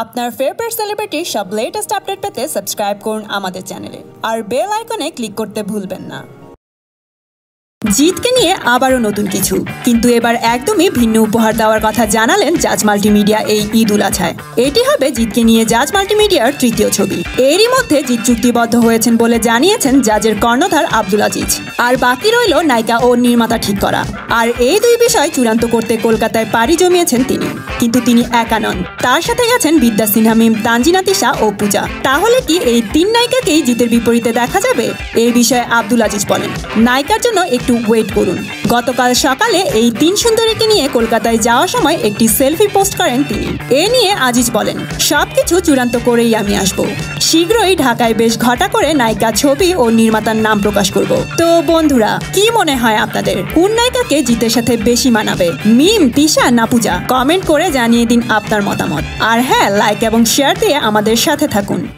আপনার ফেভারিট সেলিব্রিটির সব latest update পেতে সাবস্ক্রাইব করুন আমাদের চ্যানেলে আর বেল আইকনে ক্লিক করতে ভুলবেন না। জিতকে নিয়ে আবারও নতুন কিছু। কিন্তু এবার একদমই ভিন্ন উপহার দেওয়ার কথা জানালেন জাজ মাল্টিমিডিয়া এই ঈদ উল আছায় এটি হবে জিতকে নিয়ে জাজ মাল্টিমিডিয়ার তৃতীয় ছবি। এরই মধ্যে জিত চুক্তিবদ্ধ হয়েছেন বলে জানিয়েছেন জাজের কর্ণধার আব্দুল আজিজ। আর বাকি রইল নায়িকা ও নির্মাতা ঠিক করা। আর এই দুই বিষয় চূড়ান্ত করতে কলকাতায় পাড়ি জমিয়েছেন তিনি। কিন্তু তিনি একা নন। তার সাথে গেছেন বিদ্যা সিনহা মিম, তানজিনা তিশা ও পূজা। তাহলে কি এই তিন নায়িকাকেই জিতের বিপরীতে দেখা যাবে? এই বিষয়ে আব্দুল আজিজ বলেন, নায়িকার জন্য একটু ওয়েট করুন। গতকাল সকালে এই তিন সুন্দরীকে নিয়ে কলকাতায় যাওয়ার সময় একটি সেলফি পোস্ট করেন তিনি। এ নিয়ে আজিজ বলেন, সবকিছু চূড়ান্ত করেই আমি আসব। শীঘ্রই ঢাকায় বেশ ঘটা করে নায়িকা ছবি ও নির্মাতার নাম প্রকাশ করব। তো বন্ধুরা, কি মনে হয় আপনাদের? কোন নায়িকাকে জিতের সাথে বেশি মানাবে? মিম, তিশা না পূজা? কমেন্ট করে জানিয়ে দিন আপনার মতামত। আর হ্যাঁ লাইক এবং শেয়ার দিয়ে আমাদের সাথে থাকুন।